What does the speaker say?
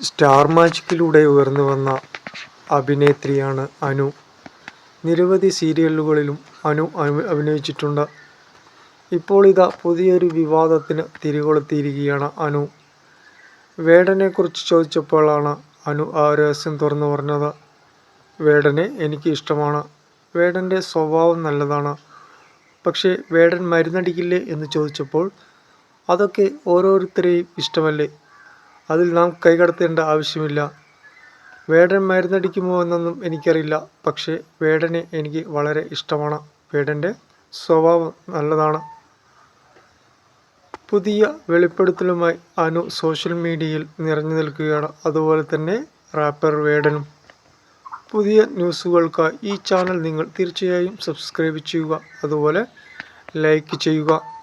Star മാജിക്കിലൂടെ ഉയർന്നു വന്ന അഭിനേത്രിയാണ് അനു. നിരവധി സീരിയലുകളിലും അനു അഭിനയിച്ചിട്ടുണ്ട്. ഇപ്പോൾ ഇതാ പുതിയൊരു വിവാദത്തിന് തിരികൊളുത്തിയിരിക്കുകയാണ് അനു. വേടനെക്കുറിച്ച് ചോദിച്ചപ്പോഴാണ് അനു ആ രഹസ്യം തുറന്നു പറഞ്ഞത്. വേടനെ എനിക്ക് ഇഷ്ടമാണ് വേടന്റെ സ്വഭാവം നല്ലതാണ്. പക്ഷേ വേടൻ മരുന്നടിക്കില്ലേ എന്ന് ചോദിച്ചപ്പോൾ അതൊക്കെ ഓരോരുത്തരെയും ഇഷ്ടമല്ലേ? അതിൽ നാം കൈകടത്തേണ്ട ആവശ്യമില്ല. വേടൻ മരുന്നടിക്കുമോ എന്നൊന്നും എനിക്കറിയില്ല. പക്ഷേ വേടനെ എനിക്ക് വളരെ ഇഷ്ടമാണ്. വേടന്റെ സ്വഭാവം നല്ലതാണ്. പുതിയ വെളിപ്പെടുത്തലുമായി അനു സോഷ്യൽ മീഡിയയിൽ നിറഞ്ഞു നിൽക്കുകയാണ്. അതുപോലെ തന്നെ റാപ്പർ വേടനും. പുതിയ ന്യൂസുകൾക്കായി ഈ ചാനൽ നിങ്ങൾ തീർച്ചയായും സബ്സ്ക്രൈബ് ചെയ്യുക. അതുപോലെ ലൈക്ക് ചെയ്യുക.